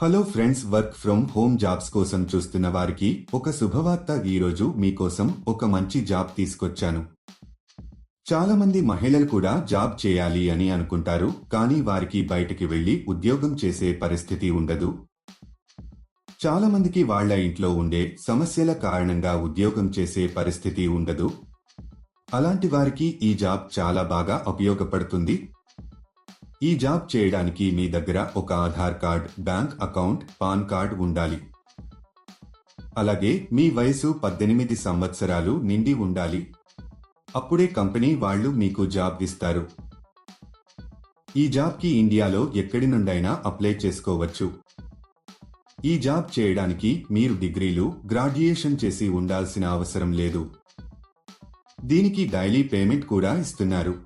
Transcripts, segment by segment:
Hello friends work from home jobs కోసం చూస్తున్న వారికి ఒక శుభవార్త ఈరోజు మీకోసం ఒక మంచి జాబ్ తీసుకొచ్చాను. చాలా మంది మహిళలు కూడా జాబ్ చేయాలి అని అనుకుంటారు కానీ వారికి బయటికి వెళ్ళి ఉద్యోగం చేసే పరిస్థితి ఉండదు. చాలా మందికి వాళ్ళ ఇంట్లో ఉండే సమస్యల కారణంగా ఉద్యోగం చేసే పరిస్థితి ఉండదు. అలాంటి వారికి ఈ జాబ్ చాలా బాగా ఉపయోగపడుతుంది ఈ జాబ్ చేయడానికి మీ దగ్గర ఒక Aadhaar card bank account PAN card ఉండాలి. అలాగే మీ వయసు పద్దెనిమిది సంవత్సరాలు నిండి ఉండాలి. అప్పుడే కంపెనీ వాళ్ళు మీకు జాబ్ ఇస్తారు. ఈ జాబ్కి ఇండియాలో ఎక్కడి నుండైనా అప్లై చేసుకోవచ్చు. ఈ జాబ్ చేయడానికి మీరు డిగ్రీలు గ్రాడ్యుయేషన్ చేసి ఉండాల్సిన అవసరం లేదు. దీనికి డైలీ పేమెంట్ కూడా ఇస్తున్నారు.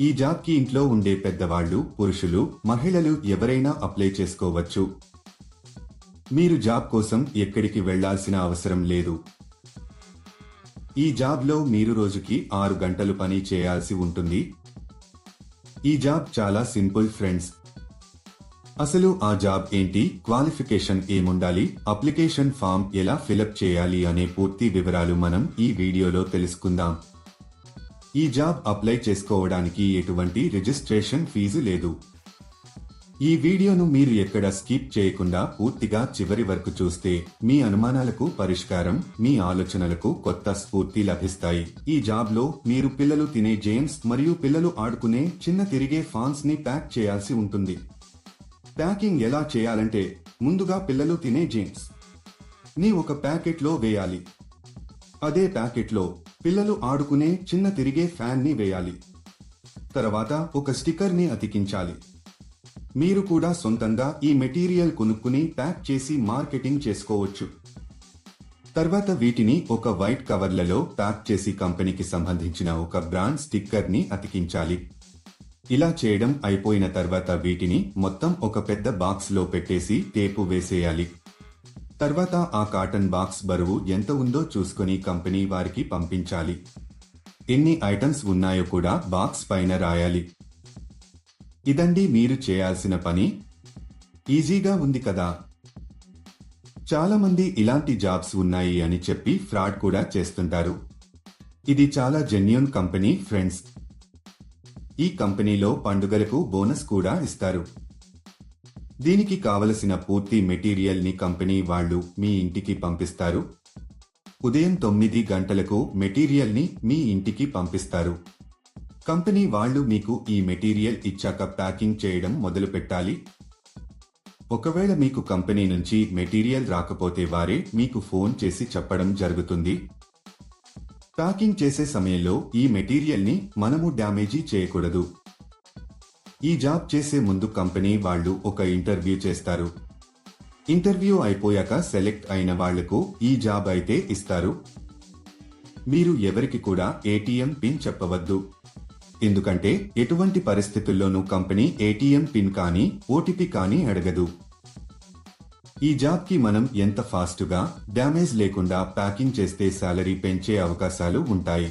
ఈ జాబ్కి ఇంట్లో ఉండే పెద్దవాళ్ళు పురుషులు మహిళలు ఎవరైనా అప్లై చేసుకోవచ్చు. మీరు జాబ్ కోసం ఎక్కడికి వెళ్ళాల్సిన అవసరం లేదు. ఈ జాబ్లో మీరు రోజుకి ఆరు గంటలు పని చేయాల్సి ఉంటుంది. ఈ జాబ్ చాలా సింపుల్ ఫ్రెండ్స్. అసలు ఆ జాబ్ ఏంటి? క్వాలిఫికేషన్ ఏముండాలి? అప్లికేషన్ ఫామ్ ఎలా ఫిలప్ చేయాలి? అనే పూర్తి వివరాలు మనం ఈ వీడియోలో తెలుసుకుందాం. ఈ జాబ్ అప్లై చేసుకోవడానికి ఎటువంటి రిజిస్ట్రేషన్ ఫీజు లేదు. ఈ వీడియోను మీరు ఎక్కడ స్కిప్ చేయకుండా పూర్తిగా చివరి వరకు చూస్తే మీ అనుమానాలకు పరిష్కారం మీ ఆలోచనలకు కొత్త స్ఫూర్తి లభిస్తాయి. ఈ జాబ్లో మీరు పిల్లలు తినే జేమ్స్ మరియు పిల్లలు ఆడుకునే చిన్న తిరిగే ఫాన్స్ని ప్యాక్ చేయాల్సి ఉంటుంది. ప్యాకింగ్ ఎలా చేయాలంటే ముందుగా పిల్లలు తినే జేమ్స్ని ఒక ప్యాకెట్లో వేయాలి. అదే ప్యాకెట్లో పిల్లలు ఆడుకునే చిన్న తిరిగే ఫ్యాన్ని వేయాలి. తర్వాత ఒక స్టిక్కర్ని అతికించాలి. మీరు కూడా సొంతంగా ఈ మెటీరియల్ కొనుక్కుని ప్యాక్ చేసి మార్కెటింగ్ చేసుకోవచ్చు. తర్వాత వీటిని ఒక వైట్ కవర్లలో ప్యాక్ చేసి కంపెనీకి సంబంధించిన ఒక బ్రాండ్ స్టిక్కర్ని అతికించాలి. ఇలా చేయడం అయిపోయిన తర్వాత వీటిని మొత్తం ఒక పెద్ద బాక్స్లో పెట్టేసి టేపు వేసేయాలి. తర్వాత ఆ కాటన్ బాక్స్ బరువు ఎంత ఉందో చూసుకుని కంపెనీ వారికి పంపించాలి. ఎన్ని ఐటమ్స్ ఉన్నాయో కూడా బాక్స్ పైన రాయాలి. ఇదండి మీరు చేయాల్సిన పని. ఈజీగా ఉంది కదా. చాలామంది ఇలాంటి జాబ్స్ ఉన్నాయి అని చెప్పి ఫ్రాడ్ కూడా చేస్తుంటారు. ఇది చాలా జెన్యున్ కంపెనీ ఫ్రెండ్స్. ఈ కంపెనీలో పండుగలకు బోనస్ కూడా ఇస్తారు. దీనికి కావలసిన పూర్తి మెటీరియల్ని కంపెనీ వాళ్ళు మీ ఇంటికి పంపిస్తారు. ఉదయం తొమ్మిది గంటలకు మెటీరియల్ని మీ ఇంటికి పంపిస్తారు. కంపెనీ వాళ్ళు మీకు ఈ మెటీరియల్ ఇచ్చాక ప్యాకింగ్ చేయడం మొదలు పెట్టాలి. ఒకవేళ మీకు కంపెనీ నుంచి మెటీరియల్ రాకపోతే వారే మీకు ఫోన్ చేసి చెప్పడం జరుగుతుంది. ప్యాకింగ్ చేసే సమయంలో ఈ మెటీరియల్ని మనము డ్యామేజీ చేయకూడదు. ఈ జాబ్ చేసే ముందు కంపెనీ వాళ్ళు ఒక ఇంటర్వ్యూ చేస్తారు. ఇంటర్వ్యూ అయిపోయాక సెలెక్ట్ అయిన వాళ్ళకు ఈ జాబ్ అయితే ఇస్తారు. మీరు ఎవరికి కూడా ఏటీఎం పిన్ చెప్పవద్దు. ఎందుకంటే ఎటువంటి పరిస్థితుల్లోనూ కంపెనీ ఏటీఎం పిన్ కానీ ఓటీపీ కానీ అడగదు. ఈ జాబ్కి మనం ఎంత ఫాస్ట్గా డ్యామేజ్ లేకుండా ప్యాకింగ్ చేస్తే శాలరీ పెంచే అవకాశాలు ఉంటాయి.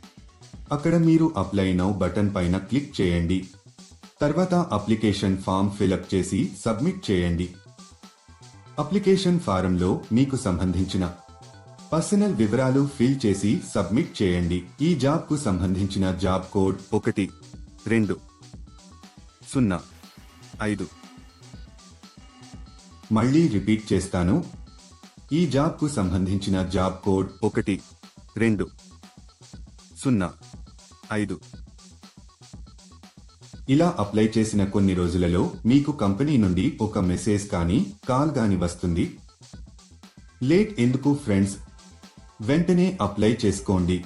అక్కడ మీరు అప్లై నౌ బటన్ పైన క్లిక్ చేయండి. తర్వాత అప్లికేషన్ ఫామ్ ఫిలప్ చేసి సబ్మిట్ చేయండి. అప్లికేషన్ ఫారంలో మీకు సంబంధించిన పర్సనల్ వివరాలు ఫిల్ చేసి సబ్మిట్ చేయండి. ఈ జాబ్కు సంబంధించిన జాబ్ కోడ్ ఒకటి రెండు సున్నా ఐదు. మళ్ళీ రిపీట్ చేస్తాను. ఈ జాబ్కు సంబంధించిన జాబ్ కోడ్ ఒకటి రెండు సున్నా ఐదు. ఇలా అప్లై చేసిన కొన్ని రోజులలో మీకు కంపెనీ నుండి ఒక మెసేజ్ కానీ కాల్ గాని వస్తుంది. లేట్ ఎందుకు ఫ్రెండ్స్? వెంటనే అప్లై చేసుకోండి.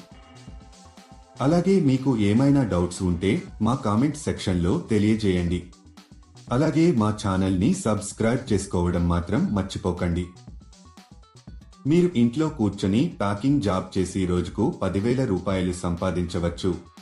అలాగే మీకు ఏమైనా డౌట్స్ ఉంటే మా కామెంట్ సెక్షన్లో తెలియజేయండి. అలాగే మా ఛానల్ని సబ్స్క్రైబ్ చేసుకోవడం మాత్రం మర్చిపోకండి. మీరు ఇంట్లో కూర్చొని ప్యాకింగ్ జాబ్ చేసి రోజుకు పదివేల రూపాయలు సంపాదించవచ్చు.